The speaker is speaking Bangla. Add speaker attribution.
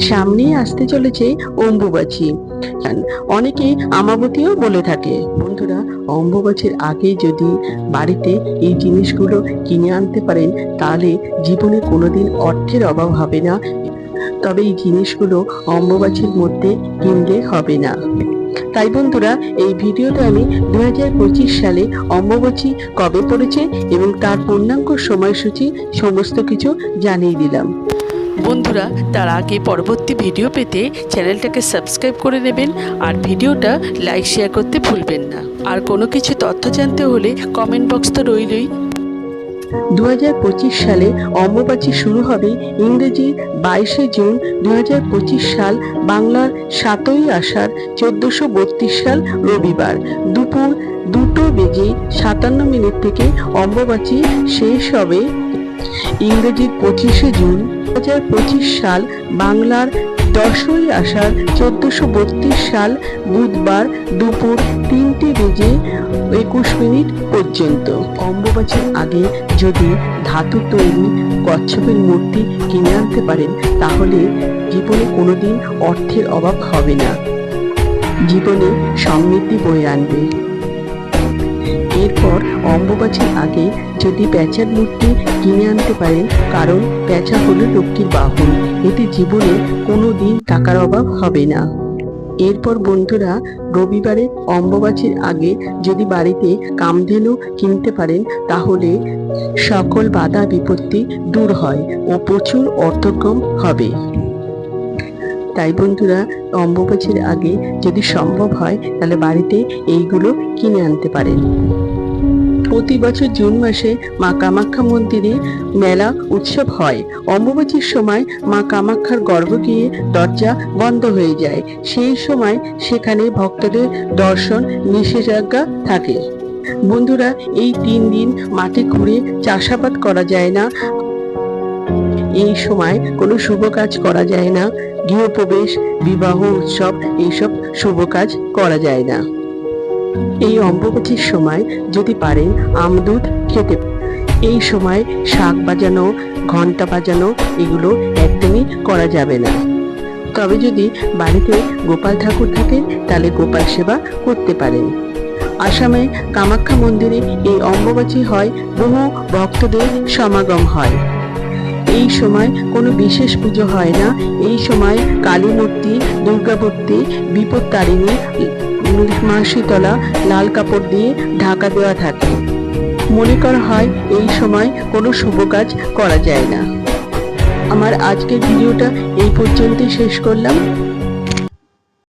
Speaker 1: সামনেই আসতে চলেছে অম্বুবাচী। অনেকে আমাবতীও বলে থাকে। বন্ধুরা, অম্বুবাচীর আগে যদি বাড়িতে এই জিনিসগুলো কিনে আনতে পারেন, তাহলে জীবনে কোনোদিন অর্থের অভাব হবে না। তবে এই জিনিসগুলো অম্বুবাচীর মধ্যে কিনলে হবে না। তাই বন্ধুরা, এই ভিডিওতে আমি দুই হাজার পঁচিশ সালে অম্বুবাচী কবে পড়েছে এবং তার পূর্ণাঙ্গ সময়সূচি সমস্ত কিছু জানিয়ে দিলাম।
Speaker 2: বন্ধুরা, তার আগে পরবর্তী ভিডিও পেতে চ্যানেলটাকে সাবস্ক্রাইব করে নেবেন আর ভিডিওটা লাইক, শেয়ার করতে ভুলবেন না। আর কোনো কিছু তথ্য জানতে হলে কমেন্ট বক্স তো রইলই।
Speaker 1: দু হাজার পঁচিশ সালে অম্বুবাচী শুরু হবে ইংরেজি বাইশে জুন দু হাজার পঁচিশ সাল বাংলার সাতই আষাঢ় চোদ্দশো সাল রবিবার। দুপুর দুটো বেজে সাতান্ন মিনিট থেকে অম্বুবাচী শেষ হবে ইংরেজির পঁচিশে জুন, দু সাল বাংলার দশই আষাঢ়, চোদ্দশো বত্রিশ সাল বুধবার দুপুর তিনটে বেজে একুশ মিনিট পর্যন্ত। অম্বুবাচীর আগে যদি ধাতু তৈরি কচ্ছপের মূর্তি কিনে আনতে পারেন, তাহলে জীবনে কোনোদিন অর্থের অভাব হবে না। জীবনে সমৃদ্ধি বয়ে আনবে। এরপর অম্বুবাচীর আগে যদি প্যাঁচার মূর্তি কিনে আনতে পারেন কারণ পেঁচা হলো লক্ষ্মীর বাহন। এতে জীবনে কোনো দিন টাকার অভাব হবে না। এরপর বন্ধুরা, রবিবারে অম্বুবাচীর আগে যদি বাড়িতে কামধেনু কিনতে পারেন, তাহলে সকল বাধা বিপত্তি দূর হয় ও প্রচুর অর্থকম হবে। তাই বন্ধুরা, অম্বুবাচীর আগে যদি সম্ভব হয়, তাহলে বাড়িতে এইগুলো কিনে আনতে পারেন। প্রতি বছর জুন মাসে মা কামাখ্যা মন্দিরে মেলা উৎসব হয়। অম্বুবাচীর সময় মা কামাখ্যার গর্ভ গিয়ে দরজা বন্ধ হয়ে যায়। সেই সময় সেখানে ভক্তদের দর্শন নিষেধাজ্ঞা থাকে। বন্ধুরা, এই তিন দিন মাঠে ঘুরে চাষাবাদ করা যায় না। এই সময় কোনো শুভ কাজ করা যায় না। গৃহপ্রবেশ, বিবাহ উৎসব, এইসব শুভ কাজ করা যায় না। এই অম্বুবাচীর সময় যদি পারেন আমদুধ খেতে এই সময় শাক বাজানো ঘণ্টা বাজানো, এগুলো একদমই করা যাবে না। তবে যদি বাড়িতে গোপাল ঠাকুর থাকে, তাহলে গোপাল সেবা করতে পারেন। আসামে কামাখ্যা মন্দিরে এই অম্বুবাচী হয়, বহু ভক্তদের সমাগম হয়। এই সময় কোনো বিশেষ পুজো হয় না। এই সময় কালী মূর্তি, দুর্গা মূর্তি, বিপদ তারিণী মা তলা লাল কাপড় দিয়ে ঢাকা দেওয়া থাকে। মনে করা হয় এই সময় কোনো শুভ কাজ করা যায় না। আমার আজকের ভিডিওটা এই পর্যন্তই শেষ করলাম।